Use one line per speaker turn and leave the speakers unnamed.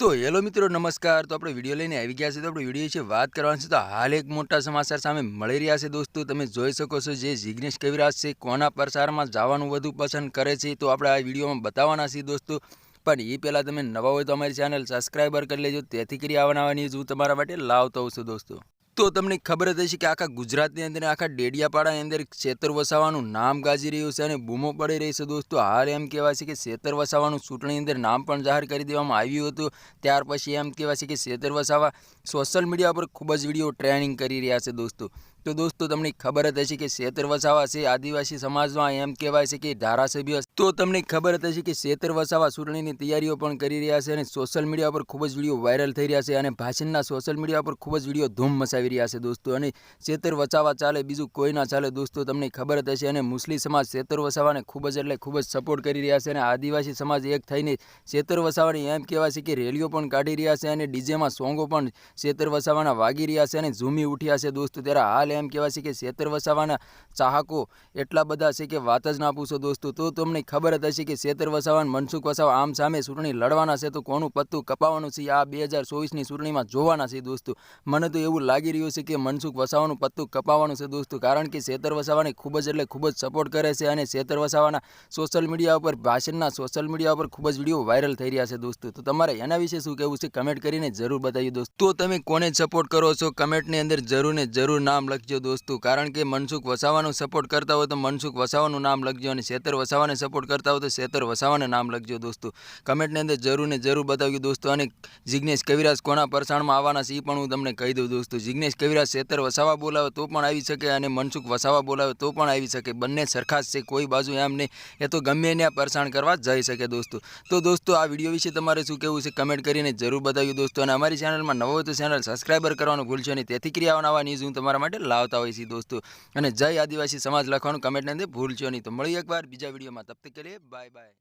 તો હેલો મિત્રો, નમસ્કાર. તો આપણે વીડિયો લઈને આવી ગયા છે તો આપણે વીડિયો છે વાત કરવાની છે. તો હાલ એક મોટા સમાચાર સામે મળી રહ્યા છે દોસ્તો. તમે જોઈ શકો છો જે જિગ્નેશ કવિરાજ છે, કોના પ્રસારમાં જવાનું વધુ પસંદ કરે છે, તો આપણે આ વિડીયોમાં બતાવવાના છીએ દોસ્તો. પણ એ પહેલાં તમે નવા હોય તો અમારી ચેનલ સબસ્ક્રાઈબર કરી લેજો. તેથી કરી આવવાના ન્યૂઝ હું તમારા માટે લાવતો છું દોસ્તો. તો તમને ખબર જ હશે કે આખા ગુજરાતની અંદર આખા ડેડિયાપાડાની અંદર ક્ષેત્ર વસાવાનું નામ ગાજી રહ્યું છે અને બૂમો પડી રહી છે દોસ્તો. હાલ એમ કહેવાય છે કે ક્ષેત્ર વસાવાનું ચૂંટણી અંદર નામ પણ જાહેર કરી દેવામાં આવ્યું હતું. ત્યાર પછી એમ કહેવાય છે કે ક્ષેત્ર વસાવા સોશિયલ મીડિયા પર ખૂબ જ વીડિયો ટ્રેનિંગ કરી રહ્યા છે દોસ્તો. તો દોસ્તો તમને ખબર જ હશે કે શેતર વસાવા છે આદિવાસી સમાજમાં એમ કહેવાય છે કે ધારાસભ્ય તો તમને ખબર હતી કે શેતર વસાવા ચૂંટણીની તૈયારીઓ પણ કરી રહ્યા છે અને સોશિયલ મીડિયા પર ખૂબ જ વીડિયો વાયરલ થઈ રહ્યા છે અને ભાષણના સોશિયલ મીડિયા પર ખૂબ જ વીડિયો ધૂમ મચાવી રહ્યા છે દોસ્તો. અને શેતર વસાવા ચાલે, બીજું કોઈ ના ચાલે દોસ્તો, તમને ખબર હતી હશે. અને મુસ્લિમ સમાજ શેતર વસાવાને ખૂબ જ એટલે ખૂબ જ સપોર્ટ કરી રહ્યા છે અને આદિવાસી સમાજ એક થઈને શેતર વસાવાની એમ કહેવાય છે કે રેલીઓ પણ કાઢી રહ્યા છે અને ડીજેમાં સોંગો પણ શેતર વસાવાના વાગી રહ્યા છે અને ઝૂમી ઉઠ્યા છે દોસ્તો. ત્યારે હાલ એમ કહેવાય છે કે શેતર વસાવાના ચાહકો એટલા બધા છે કે વાત જ ના પૂછો દોસ્તો. તો તમને ખબર જ હશે કે શેતર વસાવા મનસુખ વસાવા આમ સામે ચૂંટણી લડવાના છે તો કોનું પત્તું કપાવવાનું છે? આ બે હજાર ચોવીસની ચૂંટણીમાં જોવાના છે દોસ્તો. મને તો એવું લાગી રહ્યું છે કે મનસુખ વસાવાનું પત્તું કપાવવાનું છે દોસ્તો, કારણ કે શેતર વસાવાને ખૂબ જ એટલે ખૂબ જ સપોર્ટ કરે છે અને શેતર વસાવાના સોશિયલ મીડિયા ઉપર, ભાષણના સોશિયલ મીડિયા ઉપર ખૂબ જ વીડિયો વાયરલ થઈ રહ્યા છે દોસ્તો. તો તમારે એના વિશે શું કહેવું છે? કમેન્ટ કરીને જરૂર બતાવી દોસ્તો. તમે કોને સપોર્ટ કરો છો? કમેન્ટની અંદર જરૂર ને જરૂર નામ લખજો દોસ્તો. કારણ કે મનસુખ વસાવાનો સપોર્ટ કરતા હોય તો મનસુખ વસાવાનું નામ લખજો અને શેતર વસાવાને સપોર્ટ કરતા હોય તો શેતર વસાવાને નામ લખજો દોસ્તો. કમેન્ટની અંદર જરૂર ને જરૂર બતાવ્યું દોસ્તો. અને જિગ્નેશ કવિરાજ કોના પરસાણમાં આવવાના છે એ પણ હું તમને કહી દઉં દોસ્તો. જિગ્નેશ કવિરાજ શેતર વસાવા બોલાવે તો પણ આવી શકે અને મનસુખ વસાવા બોલાવે તો પણ આવી શકે. બંને સરખા છે, કોઈ બાજુ એમ નહીં. એ તો ગમે એને પરસાણ કરવા જઈ શકે દોસ્તો. તો દોસ્તો, આ વીડિયો વિશે તમારે શું કહેવું છે કમેન્ટ કરીને જરૂર બતાવ્યું દોસ્તો. અને અમારી ચેનલમાં નવો તો ચેનલ સબસ્ક્રાઈબર કરવાનું ભૂલશો નહીં. તેથી ક્રિયાઓ નવા ન્યૂઝ હું તમારા માટે લાવતા હોય છે દોસ્તો. અને જય આદિવાસી સમાજ લખવાનું કમેન્ટની અંદર ભૂલશો નહીં. તો મળી એકવાર બીજા વિડીયોમાં. તબ કે લીએ બાય બાય